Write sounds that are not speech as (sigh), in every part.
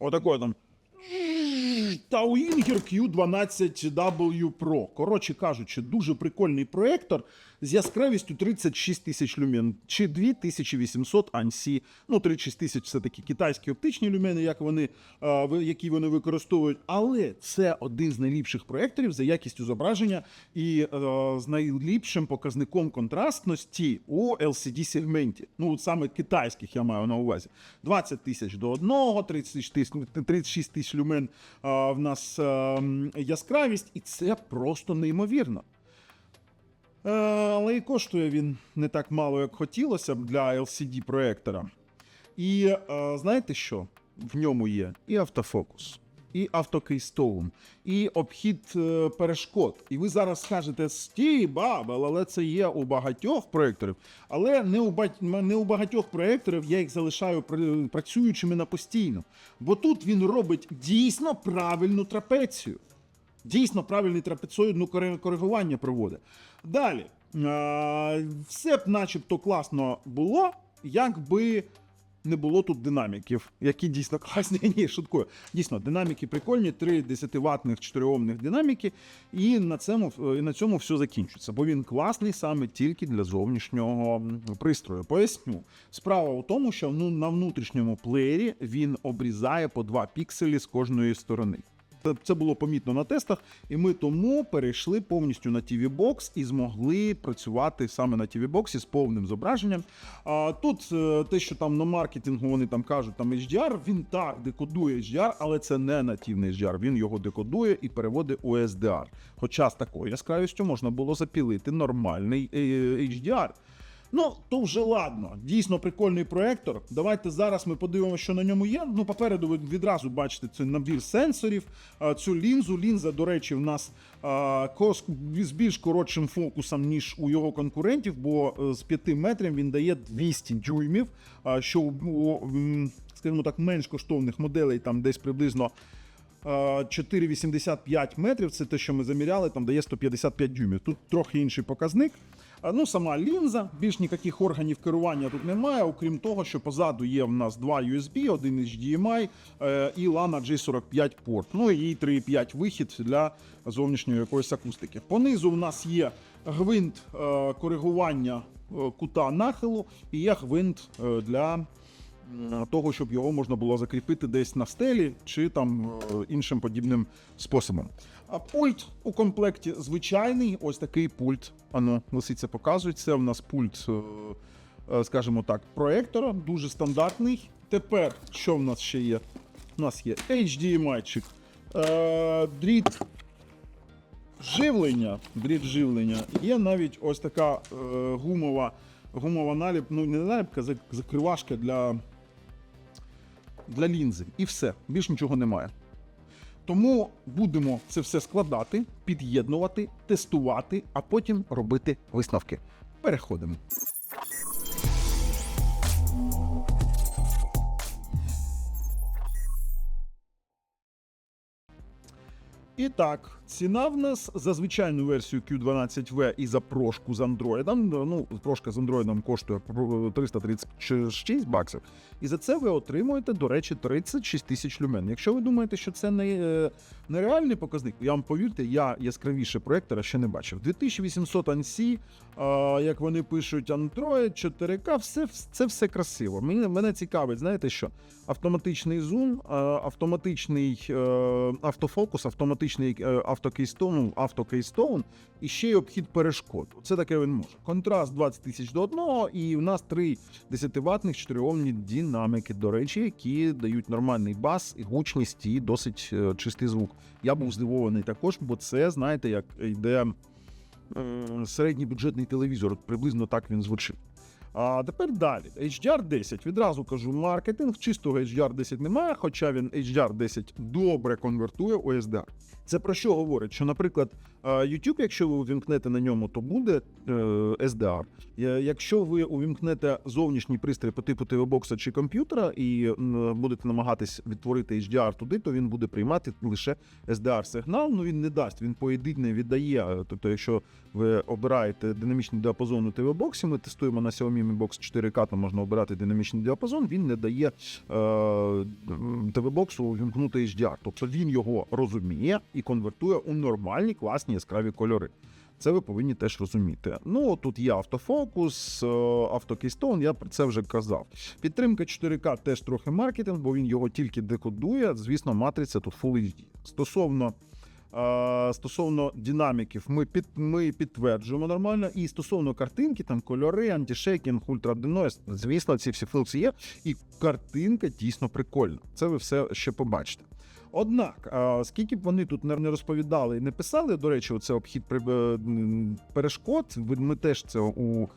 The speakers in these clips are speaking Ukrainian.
Отакої там. Tauinger Q12W Pro. Коротше кажучи, дуже прикольний проектор з яскравістю 36 тисяч люмен чи 2800 ANSI. Ну, 36 тисяч це такі китайські оптичні люмени, як вони, які вони використовують. Але це один з найліпших проекторів за якістю зображення і з найліпшим показником контрастності у LCD-сегменті. Ну, саме китайських я маю на увазі. 20 тисяч до одного, 36 тисяч, 36 тисяч люмен е, в нас е, яскравість, і це просто неймовірно. Е, але і коштує він не так мало, як хотілося б для LCD проектора. І е, знаєте що? В ньому є і автофокус, і автокейстоун, і обхід е, перешкод. І ви зараз скажете стій, бабел, але це є у багатьох проекторів. Але не у, не у багатьох проекторів я їх залишаю працюючими на постійно. Бо тут він робить дійсно правильну трапецію. Дійсно правильний трапецоїдну коригування проводить. Далі, все б начебто класно було, якби не було тут динаміків, які дійсно класні. (laughs) Ні, шуткую. Дійсно, динаміки прикольні, три 10-ваттних 4-омних динаміки, і на цьому, і на цьому все закінчується. Бо він класний саме тільки для зовнішнього пристрою. Поясню. Справа у тому, що ну, на внутрішньому плеєрі він обрізає по 2 пікселі з кожної сторони. Це- було помітно на тестах, і ми тому перейшли повністю на TV Box і змогли працювати саме на TV Box з повним зображенням. А тут е, те, що там на маркетингу вони там кажуть, там HDR, він так декодує HDR, але це не нативний HDR. Він його декодує і переводить у SDR. Хоча з такою яскравістю можна було запілити нормальний е, HDR. Ну, то вже ладно. Дійсно прикольний проектор. Давайте зараз ми подивимося, що на ньому є. Ну, попереду ви відразу бачите цей набір сенсорів, цю лінзу. Лінза, до речі, в нас з більш коротшим фокусом, ніж у його конкурентів, бо е, з 5 метрів він дає 200 дюймів, що у, скажімо так, менш коштовних моделей там десь приблизно. е, 4,85 метрів, це те, що ми заміряли, там дає 155 дюймів. Тут трохи інший показник. Ну, сама лінза, більш ніяких органів керування тут немає, окрім того, що позаду є в нас два USB, один HDMI е, і LANA G45 порт. Ну і 3,5 вихід для зовнішньої якоїсь акустики. Понизу в нас є гвинт е, коригування е, кута нахилу і є гвинт для того, щоб його можна було закріпити десь на стелі чи там е, іншим подібним способом. А пульт у комплекті звичайний, ось такий пульт. Ано, лисиця показують. Це в нас пульт, е, е, скажімо так, проектора, дуже стандартний. Тепер що в нас ще є? У нас є HDMI-чик, дріт живлення, дріт живлення. Є навіть ось така гумова, гумова наліп, ну не наліпка, закривашка для, для лінзи. І все, більш нічого немає. Тому будемо це все складати, під'єднувати, тестувати, а потім робити висновки. Переходимо. І так, ціна в нас за звичайну версію Q12V і за прошку з Android. Ну, прошка з Android коштує 336 баксів. І за це ви отримуєте, до речі, 36 тисяч люмен. Якщо ви думаєте, що це не, е, нереальний показник, я вам повірте, я яскравіше проектора ще не бачив. 2800 ANSI, як вони пишуть, Android, 4К, все, це все красиво. Мене, мене цікавить, знаєте що? Автоматичний зум, автоматичний е, автофокус, автоматичний е, автокейстоун, автокейстоун і ще й обхід перешкод. Це таке він може. Контраст 20 тисяч до одного, і в нас три 10-ваттних 4-омні динаміки, до речі, які дають нормальний бас, і гучність і досить е, чистий звук. Я був здивований також, бо це, знаєте, як йде середній бюджетний телевізор, приблизно так він звучить. А тепер далі. HDR 10. Відразу кажу, маркетинг чистого HDR 10 немає, хоча він HDR 10 добре конвертує у SDR. Це про що говорить? Що, наприклад, е, YouTube, якщо ви увімкнете на ньому, то буде е, SDR. Е, Якщо ви увімкнете зовнішній пристрій по типу TV-бокса чи комп'ютера і будете намагатись відтворити HDR туди, то він буде приймати лише SDR сигнал. Ну він не дасть, він по ідеї не віддає. Тобто, якщо ви обираєте динамічний діапазон у TV-боксі, ми тестуємо на Xiaomi Mi Box 4K, там можна обирати динамічний діапазон, він не дає е, ТВ-боксу увімкнути HDR. Тобто він його розуміє конвертує у нормальні, класні яскраві кольори. Це ви повинні теж розуміти. Ну тут є автофокус, е, автокейстоун, я про це вже казав. Підтримка 4К теж трохи маркетинг, бо він його тільки декодує. Звісно, матриця тут Full HD. Стосовно. е, Стосовно динаміків, ми під ми підтверджуємо нормально. І стосовно картинки, там кольори, антишейкінг, ультраденойс, звісно, ці всі функції є. І картинка дійсно прикольна. Це ви все ще побачите. Однак, скільки б вони тут не розповідали і не писали, до речі, оце обхід перешкод. Ми теж це у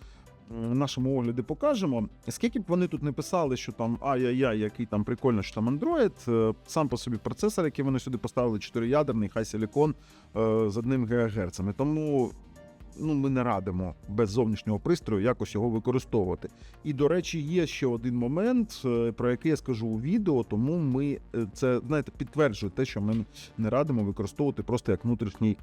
нашому огляді покажемо. Скільки б вони тут не писали, що там ай-яй-яй, який там прикольно, що там Android, е, сам по собі процесор, який вони сюди поставили, 4-ядерний, хай силікон е, з одним ГГц. Тому. Ну, ми не радимо без зовнішнього пристрою якось його використовувати. І до речі, є ще один момент, е, про який я скажу у відео, тому ми е, це знаєте підтверджує те, що ми не радимо використовувати просто як внутрішній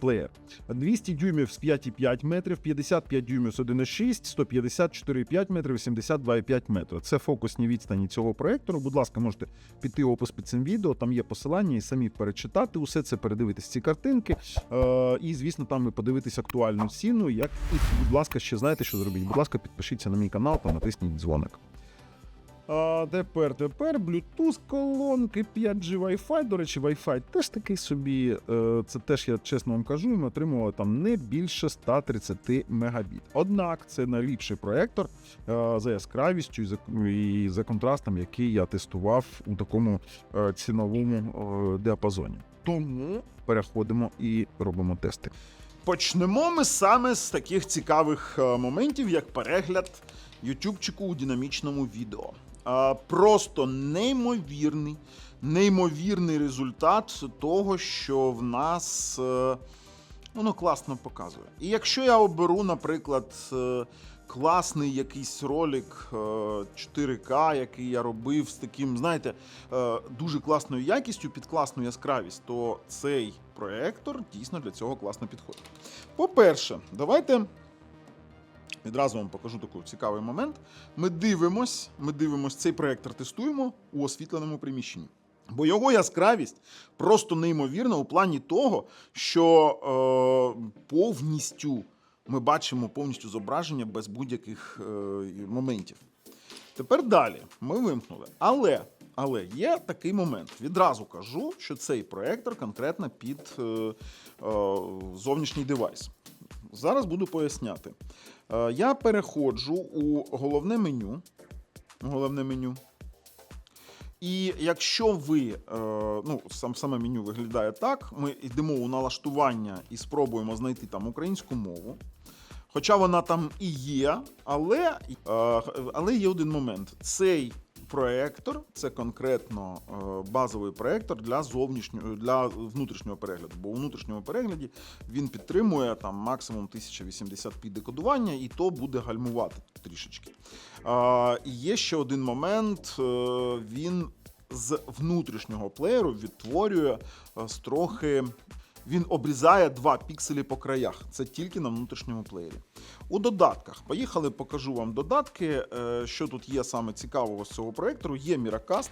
плеєр. 200 дюймів з 5,5 метрів, 55 дюймів з 1,6, 150 4,5 метрів, 82,5 метрів. Це фокусні відстані цього проектору. Будь ласка, можете піти опис під цим відео. Там є посилання і самі перечитати усе це, передивитись ці картинки. Е, і звісно, там ви подивитесь актуальну ціну. Як і, будь ласка, ще знаєте, що зробіть? Будь ласка, підпишіться на мій канал та натисніть дзвоник. А, тепер, тепер Bluetooth колонки, 5G Wi-Fi. До речі, Wi-Fi теж такий собі. е, Це теж я чесно вам кажу, ми отримували там не більше 130 мегабіт. Однак це найліпший проектор е, за яскравістю і за, і за контрастом, який я тестував у такому е, ціновому діапазоні. Тому переходимо і робимо тести. Почнемо ми саме з таких цікавих моментів, як перегляд ютубчику у динамічному відео. Просто неймовірний, неймовірний результат того, що в нас е, воно класно показує. І якщо я оберу, наприклад, е, класний якийсь ролик е, 4К, який я робив з таким, знаєте, е, дуже класною якістю під класну яскравість, то цей проектор дійсно для цього класно підходить. По-перше, давайте відразу вам покажу такий цікавий момент. Ми дивимось, ми дивимось цей проектор, тестуємо у освітленому приміщенні. Бо його яскравість просто неймовірна у плані того, що е, повністю ми бачимо повністю зображення без будь-яких е, моментів. Тепер далі ми вимкнули. Але, але є такий момент. Відразу кажу, що цей проектор конкретно під е, е, зовнішній девайс. Зараз буду поясняти. Е, я переходжу у головне меню. Головне меню. І якщо ви, е, ну, сам, саме меню виглядає так, ми йдемо у налаштування і спробуємо знайти там українську мову. Хоча вона там і є, але, е, але є один момент. Цей проектор це конкретно е, базовий проектор для зовнішнього для внутрішнього перегляду. Бо у внутрішньому перегляді він підтримує там максимум 1080p декодування, і то буде гальмувати трішечки. І є ще один момент: е, він з внутрішнього плеєру відтворює е, з трохи. Він обрізає 2 пікселі по краях. Це тільки на внутрішньому плеєрі. У додатках. Поїхали, покажу вам додатки. Е, Що тут є саме цікавого з цього проектору? Є Miracast.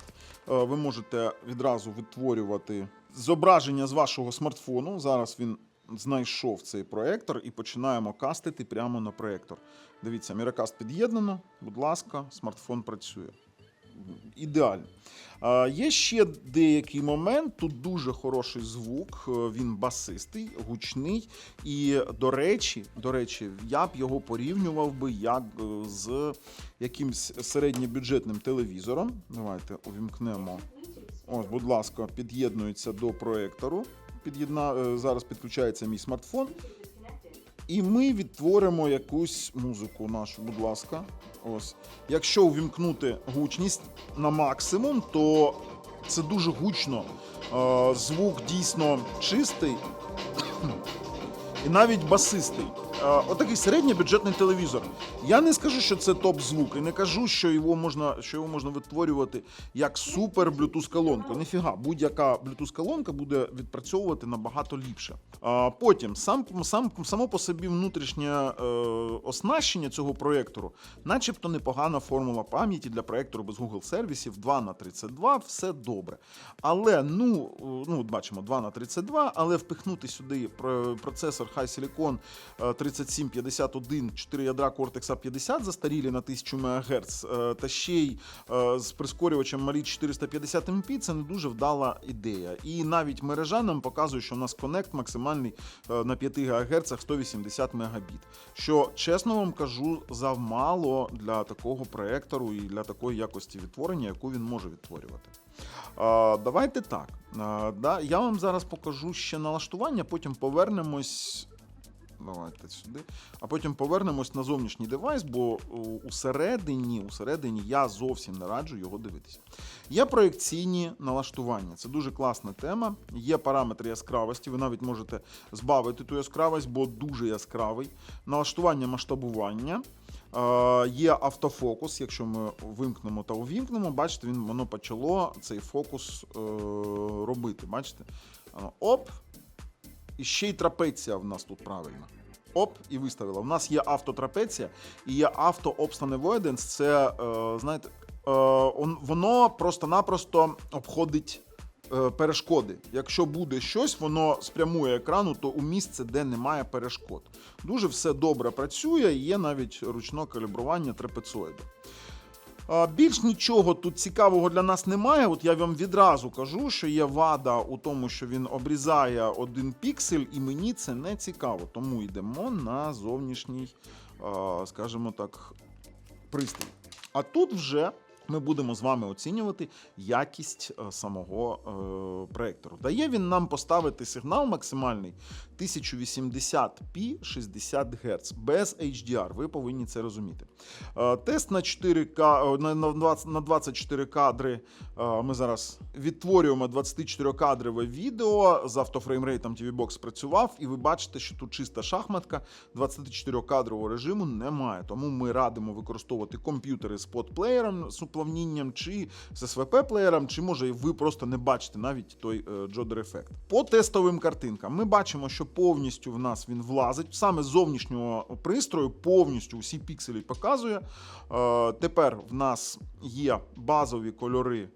Е, Ви можете відразу відтворювати зображення з вашого смартфону. Зараз він знайшов цей проектор і починаємо кастити прямо на проектор. Дивіться, Miracast під'єднано. Будь ласка, смартфон працює ідеально. Є ще деякий момент. Тут дуже хороший звук, е, він басистий, гучний. І, до речі, до речі, я б його порівнював би як е, з якимсь середньобюджетним телевізором. Давайте увімкнемо. Ось, будь ласка, під'єднується до проектору. Під'єдна... е, Зараз підключається мій смартфон. І ми відтворимо якусь музику нашу, будь ласка. Ось. Якщо увімкнути гучність на максимум, то це дуже гучно. Е, Звук дійсно чистий і навіть басистий. Е, Отакий середньобюджетний телевізор. Я не скажу, що це топ звук, і не кажу, що його можна, що його можна витворювати як супер Bluetooth колонку. Ніфіга, будь-яка Bluetooth колонка буде відпрацьовувати набагато ліпше. А потім сам, сам само по собі внутрішнє е, оснащення цього проєктору, начебто непогана формула пам'яті для проєктору без Google сервісів 2 на 32 все добре. Але ну, е, ну бачимо 2 на 32 але впихнути сюди процесор High Silicon е, 3751, 4 ядра Cortex A50 застарілі на 1000 МГц, е, та ще й е, з прискорювачем малі 450 МП, це не дуже вдала ідея. І навіть мережа нам показує, що у нас Connect максимальний е, на 5 ГГц 180 Мбіт. Що чесно вам кажу, завмало для такого проектору і для такої якості відтворення, яку він може відтворювати. Давайте так. Я вам зараз покажу ще налаштування, потім повернемось. Давайте сюди. А потім повернемось на зовнішній девайс, бо у- усередині, усередині я зовсім не раджу його дивитися. Є проекційні налаштування. Це дуже класна тема. Є параметри яскравості. Ви навіть можете збавити ту яскравість, бо дуже яскравий. Налаштування масштабування. Е, Є автофокус. Якщо ми вимкнемо та увімкнемо, бачите, він воно почало цей фокус е, робити. Бачите? Оп, і ще й трапеція в нас тут правильно. Оп, і виставила. У нас є автотрапеція і є авто obstant avoidance. Це, е, знаєте, е, воно просто-напросто обходить е, перешкоди. Якщо буде щось, воно спрямує екрану, то у місце, де немає перешкод. Дуже все добре працює, є навіть ручне калібрування трапецоїду. Більш нічого тут цікавого для нас немає. От я вам відразу кажу, що є вада у тому, що він обрізає один піксель, і мені це не цікаво. Тому йдемо на зовнішній, скажімо так, пристрій. А тут вже ми будемо з вами оцінювати якість е, самого е, проектору. Дає він нам поставити сигнал максимальний 1080p 60 Гц без HDR. Ви повинні це розуміти. Е, Тест на 4К, е, на, на, 20, на 24 кадри. е, Ми зараз відтворюємо 24-кадрове відео з автофреймрейтом TV Box працював, і ви бачите, що тут чиста шахматка 24-кадрового режиму немає. Тому ми радимо використовувати комп'ютери з подплеєром, з уплавнінням, чи з SVP-плеєром, чи може ви просто не бачите навіть той е, джодер ефект. По тестовим картинкам ми бачимо, що повністю в нас він влазить. Саме з зовнішнього пристрою повністю всі пікселі показує. Е, Тепер в нас є базові кольори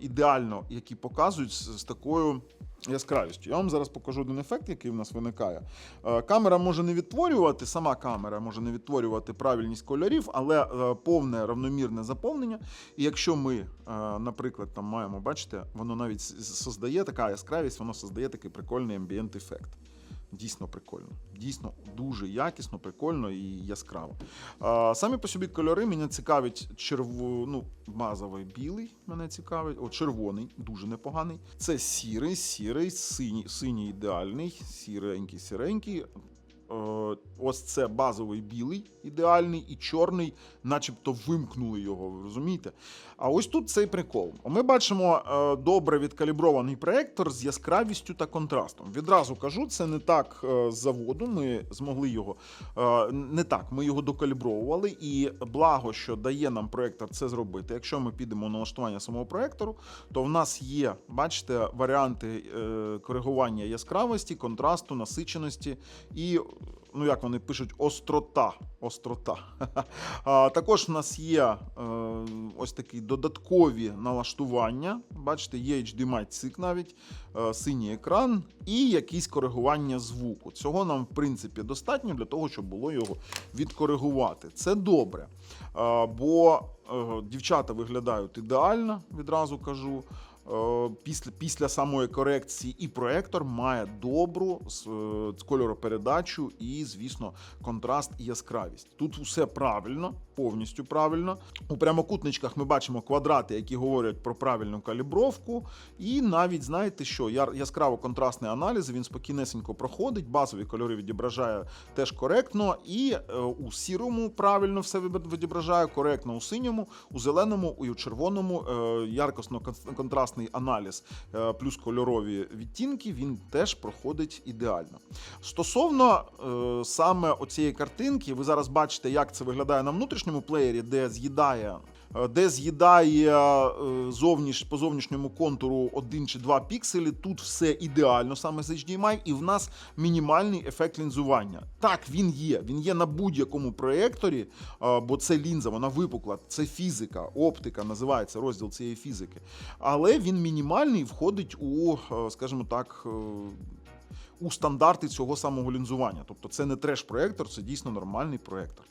ідеально, які показують з, такою яскравістю. Я вам зараз покажу один ефект, який в нас виникає. Е, Камера може не відтворювати, сама камера може не відтворювати правильність кольорів, але е, повне равномірне заповнення. І якщо ми, е, наприклад, там маємо, бачите, воно навіть создає така яскравість, воно создає такий прикольний амбієнт ефект. Дійсно прикольно. Дійсно дуже якісно, прикольно і яскраво. А, самі по собі кольори мене цікавить черво... ну, базовий білий. Мене цікавить. О, червоний, дуже непоганий. Це сірий, сірий, синій, синій ідеальний, сіренький, сіренький. Е, Ось це базовий білий, ідеальний, і чорний, начебто вимкнули його, ви розумієте? А ось тут цей прикол. Ми бачимо е, добре відкалібрований проектор з яскравістю та контрастом. Відразу кажу, це не так е, з заводу. Ми змогли його не так. Ми його докалібровували, і благо, що дає нам проектор це зробити. Якщо ми підемо на налаштування самого проектору, то в нас є, бачите, варіанти коригування яскравості, контрасту, насиченості і. Ну, як вони пишуть, острота. Острота. (laughs) А, також в нас є е, ось такі додаткові налаштування. Бачите, є HDMI цик навіть, е, синій екран і якісь коригування звуку. Цього нам, в принципі, достатньо для того, щоб було його відкоригувати. Це добре. Е, бо дівчата виглядають ідеально, відразу кажу. Е, Після, після самої корекції і проектор має добру е, кольоропередачу і, звісно, контраст і яскравість. Тут все правильно, повністю правильно. У прямокутничках ми бачимо квадрати, які говорять про правильну калібровку. І навіть знаєте що, яскраво-контрастний аналіз він спокійнесенько проходить, базові кольори відображає теж коректно, і е, у сірому правильно все відображає, коректно у синьому, у зеленому і у червоному яркосно кон- контрастний аналіз е, плюс кольорові відтінки, він теж проходить ідеально. Стосовно е, саме оцієї картинки, ви зараз бачите, як це виглядає на внутрішньому плеєрі, де з'їдає. Е, Де з'їдає е, зовніш, по зовнішньому контуру один чи два пікселі, тут все ідеально саме з HDMI, і в нас мінімальний ефект лінзування. Так, він є. Він є на будь-якому проєкторі, е, бо це лінза, вона випукла, це фізика, оптика називається розділ цієї фізики. Але він мінімальний і входить у, скажімо так. У стандарти цього самого лінзування. Тобто це не треш-проектор, це дійсно нормальний проектор.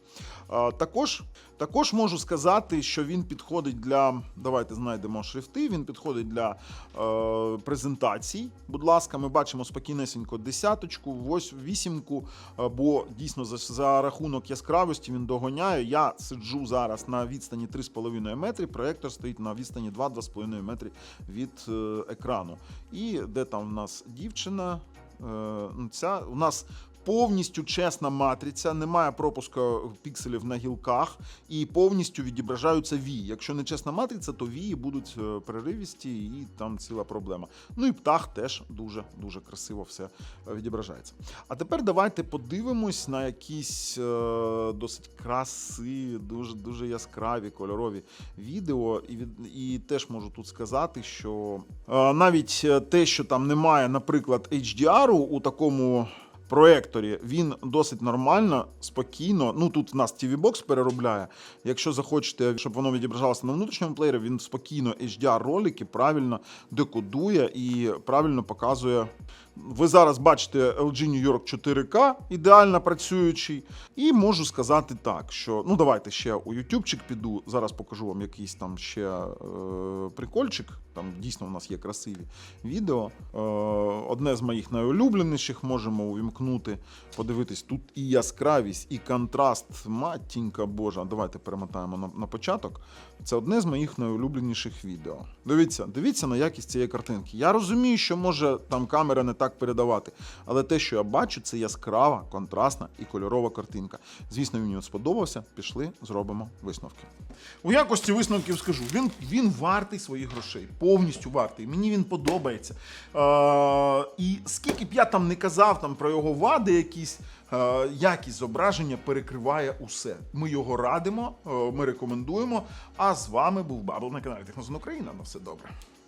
Також, також можу сказати, що він підходить для. Давайте знайдемо шрифти. Він підходить для е, презентацій. Будь ласка, ми бачимо спокійнесенько десяточку, вісімку, бо дійсно за, за рахунок яскравості він догоняє. Я сиджу зараз на відстані 3,5 метри. Проектор стоїть на відстані 2-2,5 метри від е, екрану. І де там в нас дівчина? Е, ну, ця у нас повністю чесна матриця, немає пропуска пікселів на гілках, і повністю відображаються вії. Якщо не чесна матриця, то вії будуть е, переривісті, і там ціла проблема. Ну і птах теж дуже дуже красиво все е, відображається. А тепер давайте подивимось на якісь е, досить краси, дуже дуже яскраві кольорові відео. І, від, і теж можу тут сказати, що навіть те, що там немає, наприклад, HDR у такому. Проекторі він досить нормально, спокійно. Ну тут в нас TV Box переробляє. Якщо захочете, щоб воно відображалося на внутрішньому плеєрі, він спокійно HDR ролики правильно декодує і правильно показує. Ви зараз бачите LG New York 4K, ідеально працюючий. І можу сказати так, що ну давайте ще у YouTubeчик піду. Зараз покажу вам якийсь там ще е, прикольчик. Там дійсно у нас є красиві відео. Е, одне з моїх найулюбленіших можемо увімкнути, подивитись. Тут і яскравість, і контраст. Матінька Божа. Давайте перемотаємо на, на початок. Це одне з моїх найулюбленіших відео. Дивіться, дивіться на якість цієї картинки. Я розумію, що може там камера не так передавати, але те, що я бачу, це яскрава, контрастна і кольорова картинка. Звісно, він сподобався. Пішли, зробимо висновки. У якості висновків скажу: він, він вартий своїх грошей, повністю вартий. Мені він подобається. Е, і скільки б я там не казав там про його вади, якісь. е, Якість зображення перекриває усе. Ми його радимо, е, ми рекомендуємо. А з вами був Бабл на каналі Технозон Україна. На все добре.